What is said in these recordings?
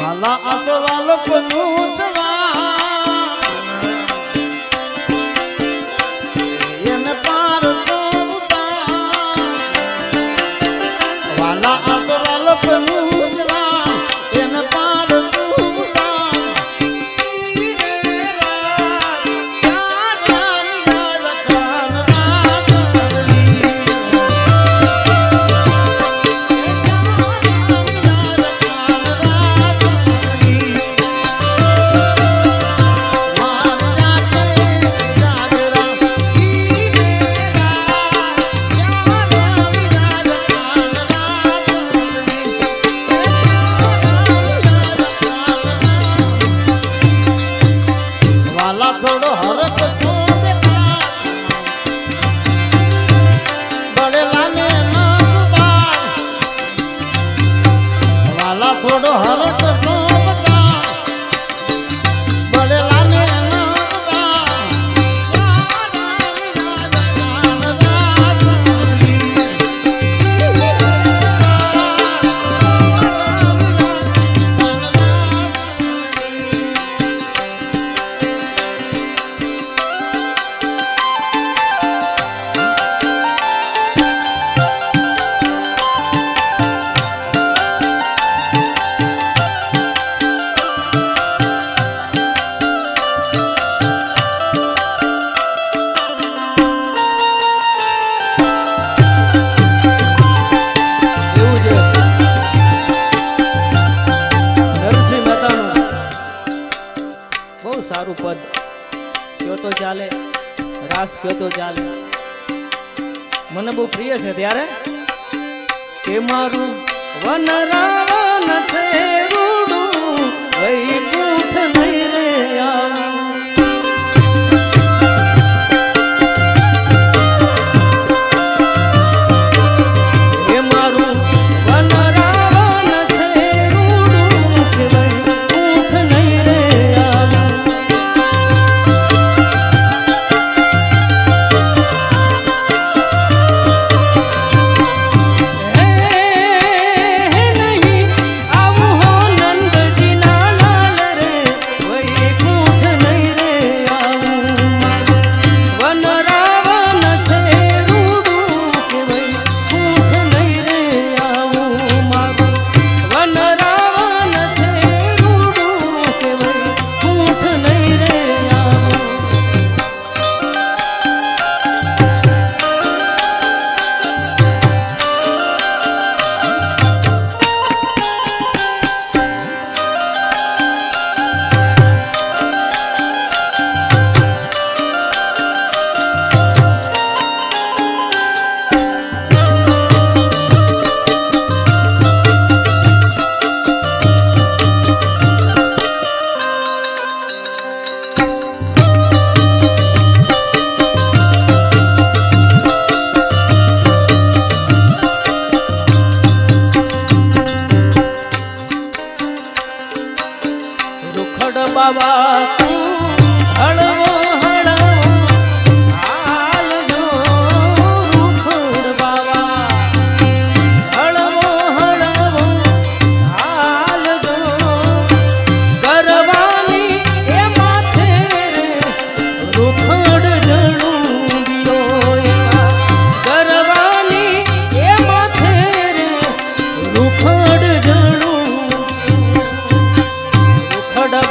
વાલા આ તો વાલપનું છે? হর રાસ કયો તો ચાલે. મને બહુ પ્રિય છે ત્યારે. કે મારું વન રાવણ છે રૂડું, વૈકુંઠ નહીં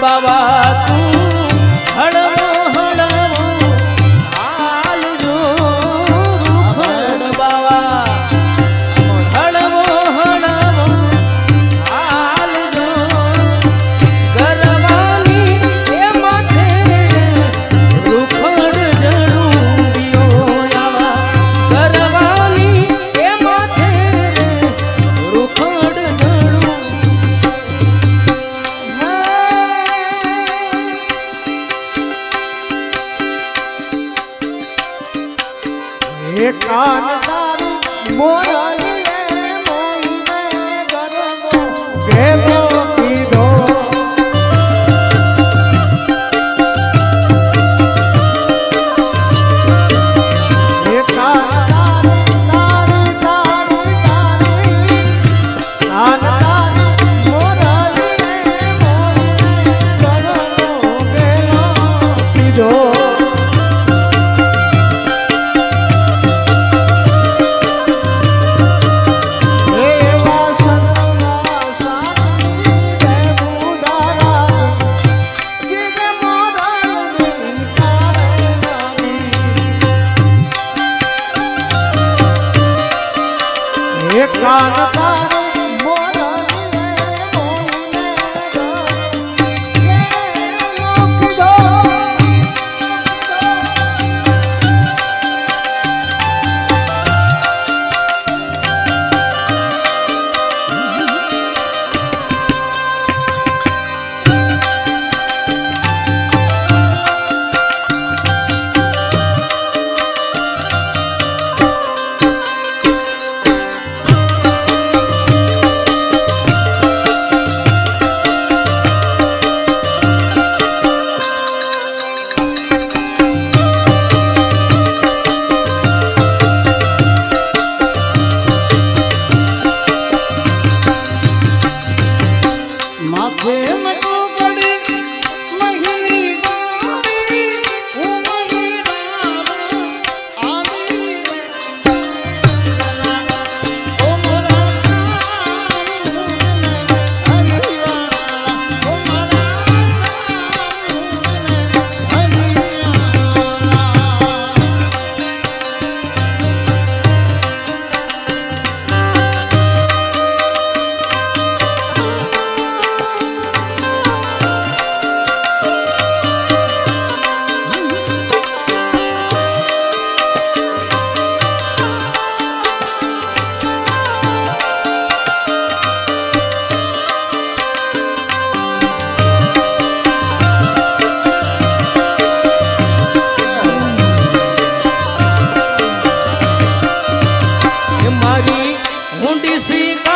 বাবা Muy શ્રી